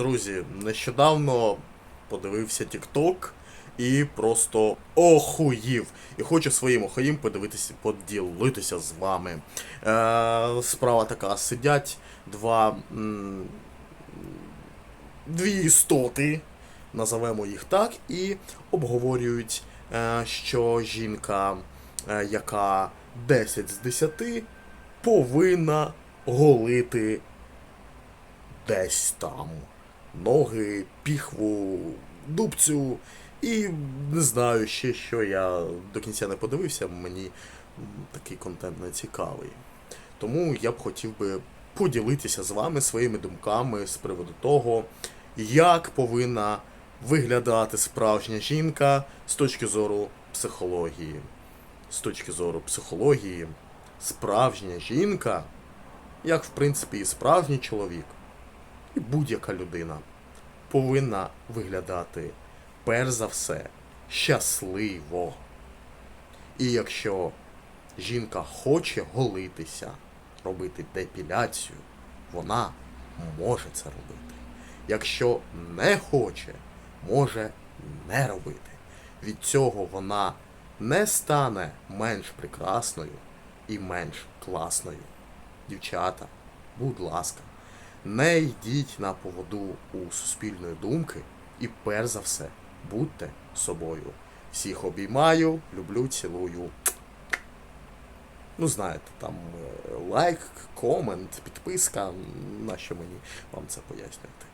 Друзі, нещодавно подивився TikTok і просто охуїв. І хочу своїм охуїм подивитися, поділитися з вами. Е, справа така: сидять два. М- дві істоти, називемо їх так, і обговорюють, е, що жінка, е, яка 10 з 10, повинна голити десь там ноги, піхву, дубцю. І не знаю ще, що я до кінця не подивився, мені такий контент не цікавий. Тому я б хотів би поділитися з вами своїми думками з приводу того, як повинна виглядати справжня жінка з точки зору психології. З точки зору психології, справжня жінка, як в принципі і справжній чоловік, будь-яка людина повинна виглядати перш за все щасливо. І якщо жінка хоче голитися, робити депіляцію, вона може це робити. Якщо не хоче, може не робити. Від цього вона не стане менш прекрасною і менш класною. Дівчата, будь ласка, не йдіть на поводу у суспільної думки і перш за все будьте собою. Всіх обіймаю, люблю, цілую. Ну, знаєте, там е, лайк, комент, підписка. Нащо мені вам це пояснювати?